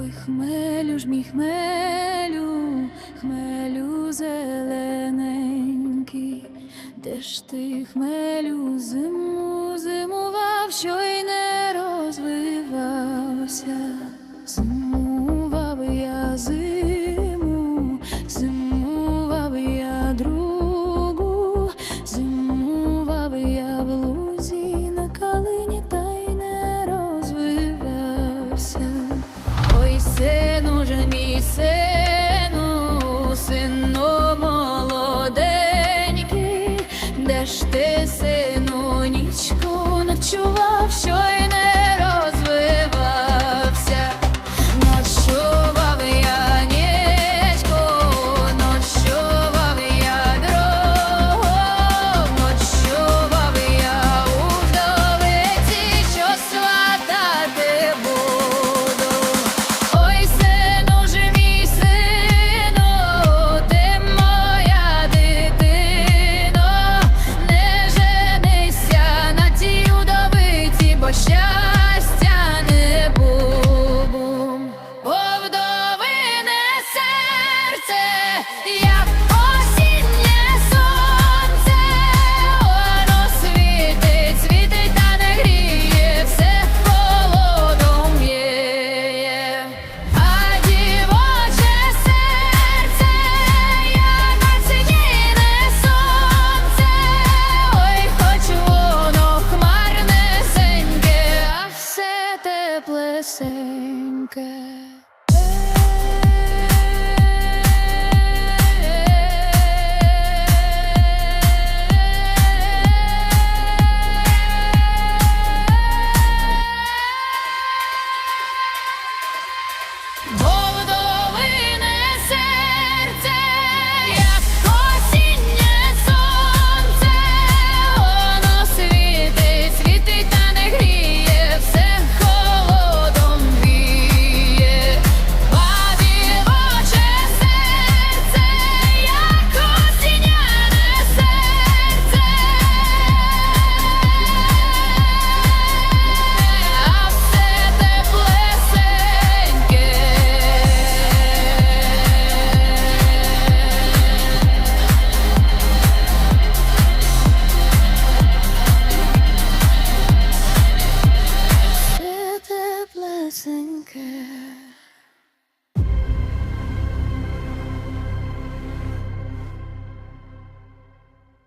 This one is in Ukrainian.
Ой, хмелю ж мій хмелю, хмелю зелененький, де ж ти хмелю зиму зимував, що й не. відчував, що. presente.